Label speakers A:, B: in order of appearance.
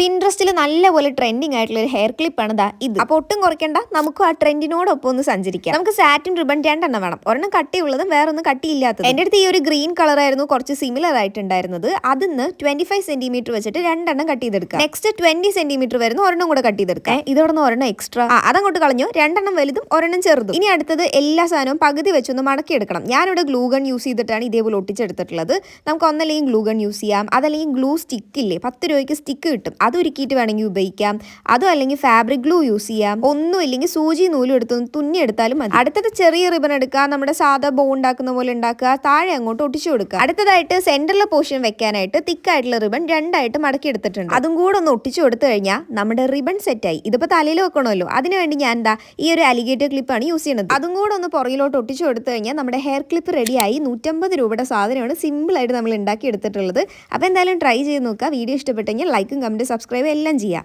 A: പിൻട്രസ്റ്റിൽ നല്ലപോലെ ട്രെൻഡിങ് ആയിട്ടുള്ള ഒരു ഹെയർ ആണ് ദാ ഇത്. അപ്പോൾ ഒട്ടും കുറയ്ക്കണ്ട നമുക്ക് ആ ട്രെൻഡിനോടൊപ്പം ഒന്ന് സഞ്ചരിക്കാം. നമുക്ക് സാറ്റിൻ റിബൺ രണ്ടെണ്ണം വേണം. ഒരെണ്ണം കട്ടിയുള്ളതും വേറെ ഒന്ന് കട്ടിയില്ലാത്തത്. എന്റെ അടുത്ത് ഈ ഒരു ഗ്രീൻ കളർ ആയിരുന്നു കുറച്ച് സിമിലർ ആയിട്ടുണ്ടായിരുന്നത്. അതിന്ന് ട്വന്റി ഫൈവ് സെന്റിമീറ്റർ വെച്ചിട്ട് രണ്ടെണ്ണം കട്ട് ചെയ്തെടുക്കാം. നെക്സ്റ്റ് ട്വന്റി സെന്റിമീറ്റർ വരുന്ന ഒരെണ്ണം കൂടെ കട്ട് ചെയ്തെടുക്കാം. ഇതോടൊന്ന് ഒരെണ്ണം എക്സ്ട്രാ അതങ്ങോട്ട് കളഞ്ഞു. രണ്ടെണ്ണം വലുതും ഒരെണ്ണം ചെറുതും. ഇനി അടുത്തത് എല്ലാ സാധനവും പകുതി വെച്ചൊന്ന് മടക്കിയെടുക്കണം. ഞാനിവിടെ ഗ്ലൂഗൺ യൂസ് ചെയ്തിട്ടാണ് ഇതേപോലെ ഒട്ടിച്ചെടുത്തിട്ടുള്ളത്. നമുക്ക് ഒന്നല്ലെങ്കിൽ ഗ്ലൂഗൺ യൂസ് ചെയ്യാം. അതല്ലെങ്കിൽ ഗ്ലൂ സ്റ്റിക്ക് ഇല്ലേ പത്ത് രൂപയ്ക്ക് സ്റ്റിക്ക് കിട്ടും. അത് ഉരുക്കിയിട്ട് വേണമെങ്കിൽ ഉപയോഗിക്കാം. അതും അല്ലെങ്കിൽ ഫാബ്രിക് ഗ്ലൂ യൂസ് ചെയ്യാം. ഒന്നും ഇല്ലെങ്കിൽ സൂചി നൂലും എടുത്ത് തുന്നി എടുത്താലും മതി. അടുത്തത് ചെറിയ റിബൺ എടുക്കുക. നമ്മുടെ സാധാ ബോ ഉണ്ടാക്കുന്ന പോലെ ഉണ്ടാക്കുക. താഴെ അങ്ങോട്ട് ഒട്ടിച്ചു കൊടുക്കുക. അടുത്തതായിട്ട് സെന്ററിലെ പോർഷൻ വെക്കാനായിട്ട് തിക്കായിട്ടുള്ള റിബൺ രണ്ടായിട്ട് മടക്കി എടുത്തിട്ടുണ്ട്. അതും കൂടെ ഒന്ന് ഒട്ടിച്ചു കൊടുത്തു കഴിഞ്ഞാൽ നമ്മുടെ റിബൺ സെറ്റായി ഇതിപ്പോൾ തലയിൽ വെക്കണമല്ലോ. അതിനുവേണ്ടി ഞാൻ എന്താ ഈ ഒരു അലിഗേറ്റർ ക്ലിപ്പാണ് യൂസ് ചെയ്യുന്നത്. അതും കൂടെ ഒന്ന് പുറകിലോട്ട് ഒട്ടിച്ചു കൊടുത്തു കഴിഞ്ഞാൽ നമ്മുടെ ഹെയർ ക്ലിപ്പ് റെഡിയായി നൂറ്റമ്പത് രൂപയുടെ സാധനമാണ് സിമ്പിളായിട്ട് നമ്മൾ ഉണ്ടാക്കി എടുത്തിട്ടുള്ളത്. അപ്പോൾ എന്തായാലും ട്രൈ ചെയ്ത് നോക്കുക. വീഡിയോ ഇഷ്ടപ്പെട്ടെങ്കിൽ ലൈക്കും കമന്റ് സബ്സ്ക്രൈബ് എല്ലാം ചെയ്യാം.